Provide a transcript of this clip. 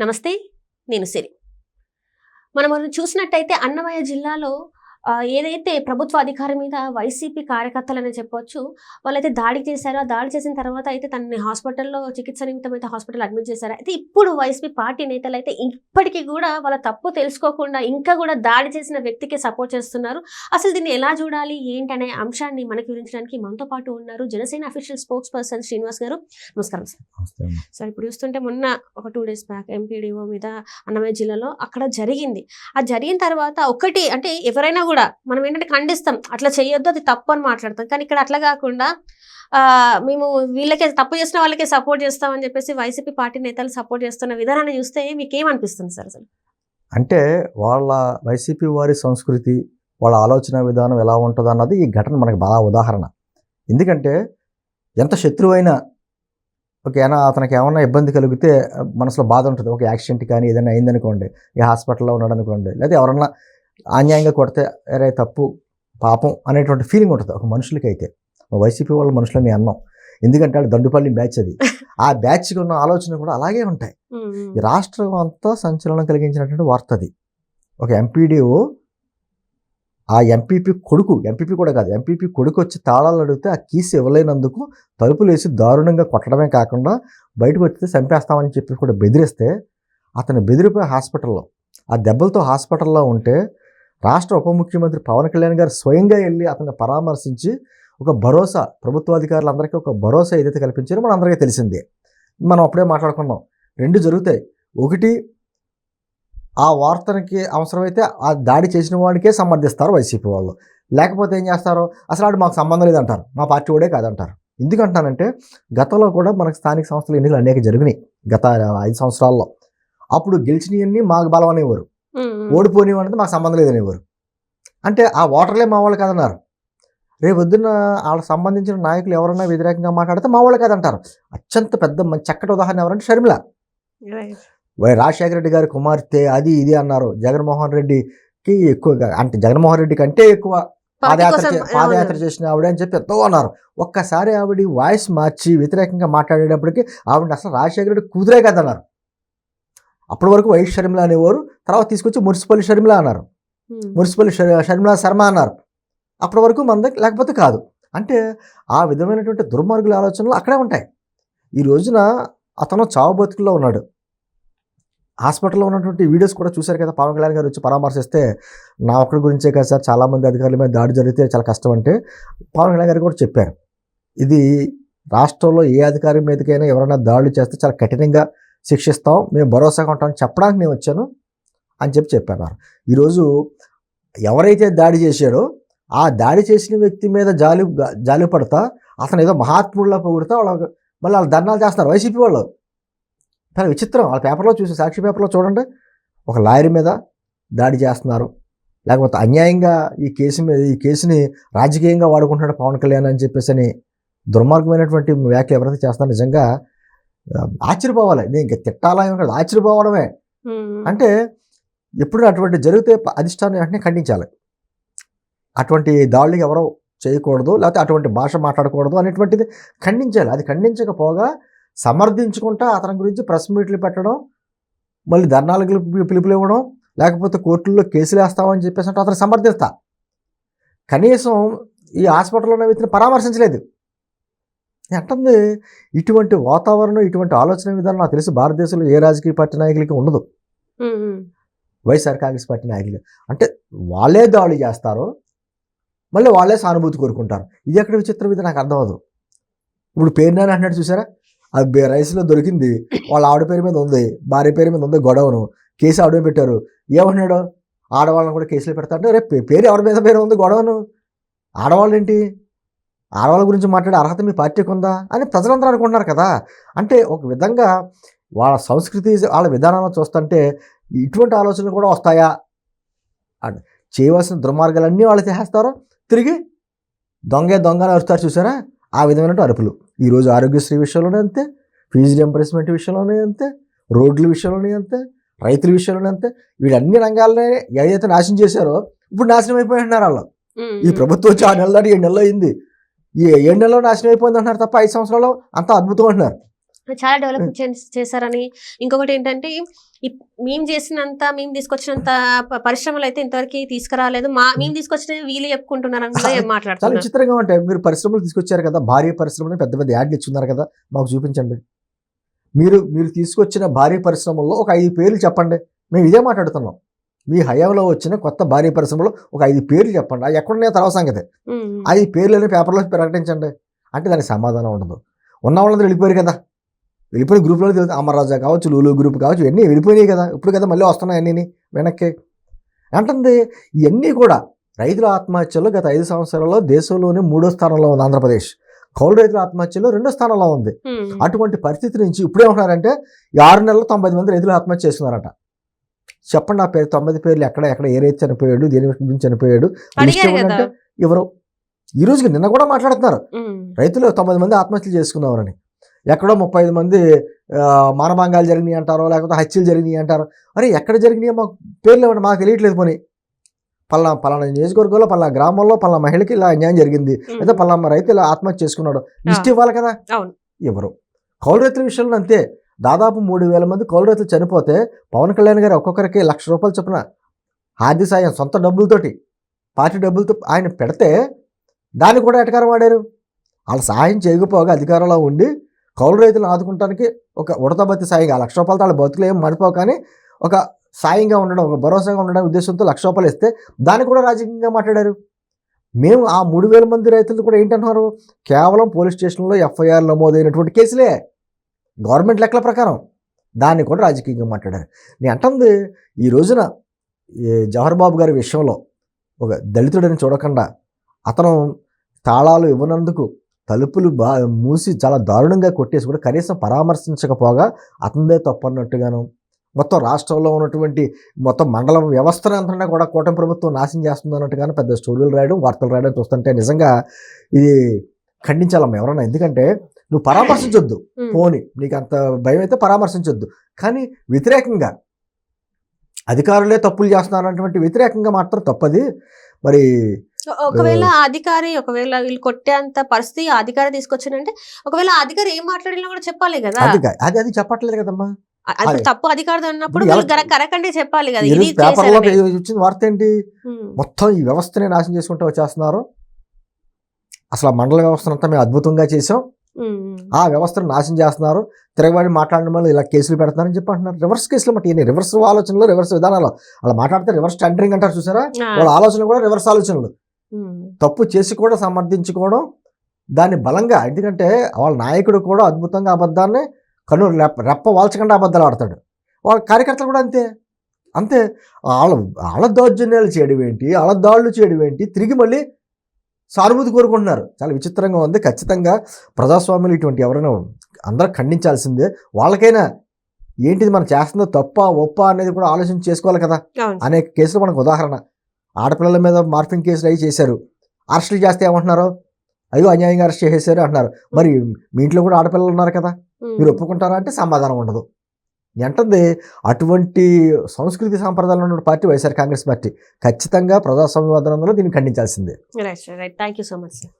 నమస్తే నేను సిరి. మనం మనం చూసినట్టయితే అన్నమయ్య జిల్లాలో ఏదైతే ప్రభుత్వ అధికారి మీద వైసీపీ కార్యకర్తలని చెప్పొచ్చు వాళ్ళైతే దాడి చేశారు. ఆ దాడి చేసిన తర్వాత అయితే తనని హాస్పిటల్లో చికిత్స నిమిత్తం అయితే హాస్పిటల్ అడ్మిట్ చేశారు. అయితే ఇప్పుడు వైసీపీ పార్టీ నేతలు అయితే ఇప్పటికీ కూడా వాళ్ళ తప్పు తెలుసుకోకుండా ఇంకా కూడా దాడి చేసిన వ్యక్తికి సపోర్ట్ చేస్తున్నారు. అసలు దీన్ని ఎలా చూడాలి? ఏంటనే అంశాన్ని మనకి వివరించడానికి మనతో పాటు ఉన్నారు Janasena official spokesperson Srinivas గారు. నమస్కారం సార్. నమస్తే అమ్మ. సో ఇప్పుడు చూస్తుంటే మొన్న ఒక టూ డేస్ బ్యాక్ ఎంపీడీఓ మీద అన్నమయ్య జిల్లాలో అక్కడ జరిగింది. ఆ జరిగిన తర్వాత ఒకటి అంటే ఎవరైనా కూడా మనం ఏంటంటే ఖండిస్తాం. అట్లా చేయొద్దు అది తప్పు అని మాట్లాడతాం. కానీ ఇక్కడ అట్లా కాకుండా మేము వీళ్ళకే తప్పు చేసిన వాళ్ళకే సపోర్ట్ చేస్తామని చెప్పేసి వైసీపీ పార్టీ నేతలు సపోర్ట్ చేస్తున్న విధానాన్ని చూస్తే మీకు ఏమనిపిస్తుంది సార్ అసలు? అంటే వాళ్ళ వైసీపీ వారి సంస్కృతి వాళ్ళ ఆలోచన విధానం ఎలా ఉంటుంది అన్నది ఈ ఘటన మనకు బాగా ఉదాహరణ. ఎందుకంటే ఎంత శత్రువైనా ఓకేనా అతనికి ఏమైనా ఇబ్బంది కలిగితే మనసులో బాధ ఉంటుంది. ఒక యాక్సిడెంట్ కానీ ఏదైనా అయిందనుకోండి ఈ హాస్పిటల్లో ఉన్నాడు అనుకోండి లేదా ఎవరన్నా అన్యాయంగా కొడితే అరే తప్పు పాపం అనేటువంటి ఫీలింగ్ ఉంటుంది. ఒక మనుషులకి అయితే వైసీపీ వాళ్ళ మనుషులని అన్నాం. ఎందుకంటే వాళ్ళు దండుపల్లి బ్యాచ్ అది. ఆ బ్యాచ్కి ఉన్న ఆలోచన కూడా అలాగే ఉంటాయి. ఈ రాష్ట్రం అంతా సంచలనం కలిగించినటువంటి వార్త అది. ఒక ఎంపీడీఓ ఆ ఎంపీపీ కొడుకు ఎంపీపీ కూడా కాదు ఎంపీపీ కొడుకు వచ్చి తాళాలు అడిగితే ఆ కీస్ ఇవ్వలేనందుకు తలుపులు వేసి దారుణంగా కొట్టడమే కాకుండా బయటకు వస్తే చంపేస్తామని చెప్పి కూడా బెదిరిస్తే అతను బెదిరిపోయి హాస్పిటల్లో ఆ దెబ్బలతో హాస్పిటల్లో ఉంటే రాష్ట్ర ఉప ముఖ్యమంత్రి పవన్ కళ్యాణ్ గారు స్వయంగా వెళ్ళి అతన్ని పరామర్శించి ఒక భరోసా ప్రభుత్వాధికారులందరికీ ఒక భరోసా ఏదైతే కల్పించారో మన అందరికీ తెలిసిందే. మనం అప్పుడే మాట్లాడుకున్నాం. రెండు జరుగుతాయి. ఒకటి ఆ వార్తనికి అవసరమైతే ఆ దాడి చేసిన వాడికే సమర్థిస్తారు వైసీపీ వాళ్ళు. లేకపోతే ఏం చేస్తారు? అసలు ఆడు మాకు సంబంధం లేదంటారు. మా పార్టీ వాడే కాదంటారు. ఎందుకంటానంటే గతంలో కూడా మనకు స్థానిక సంస్థల ఎన్నికలు అనేక జరిగినాయి గత ఐదు సంవత్సరాల్లో. అప్పుడు గెలిచినవన్నీ మాకు బలం అనేవారు ఓడిపోయినవి మాకు సంబంధం లేదనేవారు అంటే ఆ ఓటర్లే మా వాళ్ళు కాదన్నారు. రేపు పొద్దున్న వాళ్ళకి సంబంధించిన నాయకులు ఎవరైనా వ్యతిరేకంగా మాట్లాడితే మా వాళ్ళు కాదంటారు. అత్యంత పెద్ద మంచి చక్కటి ఉదాహరణ ఎవరంటే షర్మిల. వై రాజశేఖర రెడ్డి గారి కుమార్తె అది ఇది అన్నారు. జగన్మోహన్ రెడ్డికి ఎక్కువగా అంటే జగన్మోహన్ రెడ్డి కంటే ఎక్కువ పాదయాత్ర పాదయాత్ర చేసిన ఆవిడ అని చెప్పి ఎంతో అన్నారు. ఒక్కసారి ఆవిడ వాయిస్ మార్చి వ్యతిరేకంగా మాట్లాడేటప్పటికి ఆవిడ అసలు రాజశేఖర రెడ్డి కూతురే కదన్నారు. అప్పటి వరకు వైఎస్ షర్మిల అనేవారు తర్వాత తీసుకొచ్చి మున్సిపల్ షర్మిల అన్నారు. మున్సిపల్ షర్- షర్మిల శర్మ అన్నారు. అప్పటి వరకు దగ్గర లేకపోతే కాదు. అంటే ఆ విధమైనటువంటి దుర్మార్గుల ఆలోచనలు అక్కడే ఉంటాయి. ఈ రోజున అతను చావు బతుకుల్లో ఉన్నాడు. హాస్పిటల్లో ఉన్నటువంటి వీడియోస్ కూడా చూశారు కదా పవన్ కళ్యాణ్ గారు వచ్చి పరామర్శిస్తే నా ఒక్కడి గురించే కదా సార్ చాలామంది అధికారుల మీద దాడి జరిగితే చాలా కష్టం అంటే పవన్ కళ్యాణ్ గారు కూడా చెప్పారు. ఇది రాష్ట్రంలో ఏ అధికారి మీదకైనా ఎవరైనా దాడులు చేస్తే చాలా కఠినంగా శిక్షిస్తాం మేము భరోసాగా ఉంటామని చెప్పడానికి నేను వచ్చాను అని చెప్పి చెప్పాను ఈరోజు ఎవరైతే దాడి చేశాడో ఆ దాడి చేసిన వ్యక్తి మీద జాలి జాలి పడతా అతను ఏదో మహాత్ముడిలా పొగుడుతా వాళ్ళ మళ్ళీ వాళ్ళు దండాలు చేస్తారు వైసీపీ వాళ్ళు. చాలా విచిత్రం వాళ్ళ పేపర్లో చూసి సాక్షి పేపర్లో చూడండి. ఒక లాయర్ మీద దాడి చేస్తున్నారు. లేకపోతే అన్యాయంగా ఈ కేసు మీద ఈ కేసుని రాజకీయంగా వాడుకుంటున్నాడు పవన్ కళ్యాణ్ అని చెప్పేసి అని దుర్మార్గమైనటువంటి వ్యాఖ్యలు ఎవరైతే చేస్తారో నిజంగా ఆశ్చర్యపోవాలి. నేను ఇంకా తిట్టాలా ఏమో కాదు ఆశ్చర్యపోవడమే. అంటే ఎప్పుడు అటువంటి జరిగితే అధిష్టానం వెంటనే ఖండించాలి. అటువంటి దాడులు ఎవరో చేయకూడదు లేకపోతే అటువంటి భాష మాట్లాడకూడదు అనేటువంటిది ఖండించాలి. అది ఖండించకపోగా సమర్థించుకుంటా అతని గురించి ప్రెస్ మీట్లు పెట్టడం మళ్ళీ ధర్నాలకు పిలుపు- పిలుపులు ఇవ్వడం లేకపోతే కోర్టుల్లో కేసులు వేస్తామని చెప్పేసి అంటే అతను సమర్థిస్తా. కనీసం ఈ హాస్పిటల్లో ఉన్న వ్యక్తిని పరామర్శించలేదు. అంటుంది ఇటువంటి వాతావరణం ఇటువంటి ఆలోచన విధానం నాకు తెలిసి భారతదేశంలో ఏ రాజకీయ పార్టీ నాయకులకి ఉండదు. వైఎస్ఆర్ కాంగ్రెస్ పార్టీ నాయకులు. అంటే వాళ్ళే దాడులు చేస్తారో మళ్ళీ వాళ్ళే సానుభూతి కోరుకుంటారు. ఇది ఎక్కడ విచిత్రం? ఇది నాకు అర్థం అవ్వదు. ఇప్పుడు పేరు నాని అంటున్నాడు చూసారా? అది రైస్లో దొరికింది. వాళ్ళ ఆవిడ పేరు మీద ఉంది భార్య పేరు మీద ఉంది గొడవను. కేసు ఆవిడ పెట్టారు. ఏమంటున్నాడు? ఆడవాళ్ళని కూడా కేసులు పెడతా అంటే రేపు పేరు ఎవరి మీద పేరు ఉంది గొడవను? ఆడవాళ్ళు ఏంటి ఆడవాళ్ళ గురించి మాట్లాడే అర్హత మీ పార్టీకి ఉందా అని ప్రజలందరూ అనుకుంటున్నారు కదా. అంటే ఒక విధంగా వాళ్ళ సంస్కృతి వాళ్ళ విధానాలను చూస్తుంటే ఇటువంటి ఆలోచనలు కూడా వస్తాయా? అని చేయవలసిన దుర్మార్గాలన్నీ వాళ్ళు చేస్తారు తిరిగి దొంగే దొంగ అరుస్తారు చూసారా? ఆ విధమైన అరుపులు. ఈరోజు ఆరోగ్యశ్రీ విషయంలోనే అంతే ఫీజు రింబర్స్మెంట్ విషయంలోనే అంతే రోడ్ల విషయంలోనే అంతే రైతుల విషయంలోనే అంతే. వీళ్ళన్ని రంగాలనే ఏదైతే నాశనం చేశారో ఇప్పుడు నాశనం అయిపోయి అంటున్నారు వాళ్ళు. ఈ ప్రభుత్వం వచ్చి ఆరు నెలలు దాటి ఏడు నెలలు అయింది. ఏడు నెలలో నాశనం అయిపోయింది అంటున్నారు తప్ప ఐదు సంవత్సరాలు అంత అద్భుతం అంటున్నారు. చాలా డెవలప్ చేశారని. ఇంకొకటి ఏంటంటే మేము చేసినంత మేము తీసుకొచ్చినంత పరిశ్రమలు అయితే ఇంతవరకు తీసుకురాలేదు. మా మేము తీసుకొచ్చిన వీళ్ళు చెప్పుకుంటున్నారు చాలా మాట్లాడుతున్నారు? విచిత్రంగా ఉంటాయి. మీరు పరిశ్రమలు తీసుకొచ్చారు కదా భారీ పరిశ్రమలు పెద్ద పెద్ద యాడ్లు ఇచ్చున్నారు కదా మాకు చూపించండి. మీరు మీరు తీసుకొచ్చిన భారీ పరిశ్రమల్లో ఒక ఐదు పేర్లు చెప్పండి. మేము ఇదే మాట్లాడుతున్నాం. మీ హయాంలో వచ్చిన కొత్త భారీ పరిశ్రమలో ఒక ఐదు పేర్లు చెప్పండి. అవి ఎక్కడున్నాయో తర్వాత సంగతి. ఐదు పేర్లని పేపర్లో ప్రకటించండి. అంటే దానికి సమాధానం ఉండదు. ఉన్న వాళ్ళందరూ వెళ్ళిపోయారు కదా. వెళ్ళిపోయిన గ్రూప్లో తెలుసు. అమర్రాజా కావచ్చు లూలు గ్రూప్ కావచ్చు ఇవన్నీ వెళ్ళిపోయినాయి కదా. ఇప్పుడు కదా మళ్ళీ వస్తున్నాయి అన్నీ వెనక్కి. అంటుంది ఇవన్నీ కూడా రైతుల ఆత్మహత్యలో గత ఐదు సంవత్సరాల్లో దేశంలోనే మూడో స్థానంలో ఉంది ఆంధ్రప్రదేశ్. కౌలు రైతుల ఆత్మహత్యలో రెండో స్థానంలో ఉంది. అటువంటి పరిస్థితి నుంచి ఇప్పుడేమంటున్నారంటే ఆరు నెలల్లో తొంభై మంది రైతులు ఆత్మహత్య చేస్తున్నారట చెప్పండి ఆ పేరు తొమ్మిది పేర్లు ఎక్కడ ఎక్కడ ఏ రైతు చనిపోయాడు దేని గురించి చనిపోయాడు ఎవరు? ఈ రోజుకి నిన్న కూడా మాట్లాడుతున్నారు. రైతులు తొమ్మిది మంది ఆత్మహత్యలు చేసుకున్నారని ఎక్కడో ముప్పై ఐదు మంది మానభంగాలు జరిగినాయి అంటారో లేకపోతే హత్యలు జరిగినాయి అంటారు. అరే ఎక్కడ జరిగినాయో మాకు పేర్లు ఇవ్వండి మాకు తెలియట్లేదు పోనీ. పలానా పలానా నియోజకవర్గంలో పలానా గ్రామంలో పలానా మహిళకి ఇలా అన్యాయం జరిగింది. లేదా పలానా రైతు ఇలా ఆత్మహత్య చేసుకున్నాడు. లిస్ట్ ఇవ్వాలి కదా. ఎవరు? కౌలు రైతుల విషయంలో అంతే. దాదాపు మూడు వేల మంది కౌలు రైతులు చనిపోతే పవన్ కళ్యాణ్ గారు ఒక్కొక్కరికి లక్ష రూపాయలు చొప్పున ఆర్థిక సాయం సొంత డబ్బులతోటి పార్టీ డబ్బులతో ఆయన పెడితే దాన్ని కూడా ఎటకారం వాడారు? వాళ్ళ సహాయం చేయకపోగా అధికారంలో ఉండి కౌలు రైతులను ఆదుకుంటానికి ఒక ఉడతబత్తి సాయంగా లక్ష రూపాయలతో వాళ్ళ బతుకులు ఏం మడిపోవు కానీ ఒక సాయంగా ఉండడం ఒక భరోసాగా ఉండడం ఉద్దేశంతో లక్ష రూపాయలు ఇస్తే దాన్ని కూడా రాజకీయంగా మాట్లాడారు. మేము ఆ మూడు వేల మంది రైతులు కూడా ఏంటంటున్నారు? కేవలం పోలీస్ స్టేషన్లో ఎఫ్ఐఆర్ నమోదైనటువంటి కేసులే. గవర్నమెంట్ లెక్కల ప్రకారం దాన్ని కూడా రాజకీయంగా మాట్లాడారు. నేను అంటుంది ఈ రోజున ఈ జవహర్ బాబు గారి విషయంలో ఒక దళితుడని చూడకుండా అతను తాళాలు ఇవ్వనందుకు తలుపులు బా మూసి చాలా దారుణంగా కొట్టేసి కూడా కనీసం పరామర్శించకపోగా అతనిదే తప్పన్నట్టుగాను మొత్తం రాష్ట్రంలో ఉన్నటువంటి మొత్తం మండల వ్యవస్థను అంతా కూడా కూటమి ప్రభుత్వం నాశనం చేస్తుంది అన్నట్టుగాను పెద్ద స్టోరీలు రాయడం వార్తలు రాయడం చూస్తుంటే నిజంగా ఇది ఖండించాలమ్మా ఎవరన్నా. ఎందుకంటే నువ్వు పరామర్శించొద్దు. పోని. నీకు అంత భయం అయితే పరామర్శించొద్దు. కానీ వ్యతిరేకంగా అధికారులే తప్పులు చేస్తున్నారన్నటువంటి వ్యతిరేకంగా మాత్రం తప్పది. మరి ఒకవేళ అధికారి ఒకవేళ వీళ్ళు కొట్టేంత పరిస్థితి అధికారి తీసుకొచ్చానంటే ఒకవేళ అధికారి ఏం మాట్లాడినా కూడా చెప్పాలి కదా. అది అది అది చెప్పట్లేదు కదమ్మా. తప్పు అధికారి అన్నప్పుడు కరెక్ట్ చెప్పాలి కదా. ఇది పేపర్లో. వచ్చిన వార్త ఏంటి మొత్తం ఈ వ్యవస్థనే నాశనం చేసుకుంటూ వచ్చేస్తున్నారు. అసలు ఆ మండల వ్యవస్థనంతా మేము అద్భుతంగా చేసాం. ఆ వ్యవస్థను నాశనం చేస్తున్నారు తిరగబడి మాట్లాడడం వల్ల ఇలా కేసులు పెడుతున్నారని చెప్పి అంటున్నారు. రివర్స్ కేసులు మట్టి ఇవన్నీ రివర్స్ ఆలోచనలు రివర్స్ విధానాలు. అలా మాట్లాడితే రివర్స్ టెండరింగ్ అంటారు చూసారా? వాళ్ళ ఆలోచనలు కూడా రివర్స్ ఆలోచనలు. తప్పు చేసి కూడా సమర్థించుకోవడం దాన్ని బలంగా ఎందుకంటే వాళ్ళ నాయకుడు కూడా అద్భుతంగా అబద్ధాన్ని కన్ను రెప్ప రెప్ప వాల్చకుండా అబద్ధాలు ఆడతాడు. వాళ్ళ కార్యకర్తలు కూడా అంతే. అంతే. వాళ్ళ వాళ్ళ దౌర్జన్యాలు చేయడం ఏంటి? వాళ్ళ దాడులు చేయడం ఏంటి? తిరిగి మళ్ళీ సానుభూతి కోరుకుంటున్నారు. చాలా విచిత్రంగా ఉంది. ఖచ్చితంగా ప్రజాస్వామ్యులు ఇటువంటి ఎవరైనా అందరూ ఖండించాల్సిందే. వాళ్ళకైనా ఏంటిది మనం చేస్తుందో తప్ప ఒప్ప అనేది కూడా ఆలోచన చేసుకోవాలి కదా. అనేక కేసులు మనకు ఉదాహరణ. ఆడపిల్లల మీద మార్ఫింగ్ కేసులు అవి చేశారు. అరెస్టులు చేస్తే ఏమంటున్నారు? అయ్యో అన్యాయంగా అరెస్ట్ చేసేసారు అంటున్నారు. మరి మీ ఇంట్లో కూడా ఆడపిల్లలు ఉన్నారు కదా. మీరు ఒప్పుకుంటారా అంటే సమాధానం ఉండదు. ఎంటుంది అటువంటి సంస్కృతి సాంప్రదాయాలు ఉన్న పార్టీ వైఎస్ఆర్ కాంగ్రెస్ పార్టీ ఖచ్చితంగా ప్రజాస్వామ్యవాదంలో దీన్ని ఖండించాల్సిందే. Right right thank you so much sir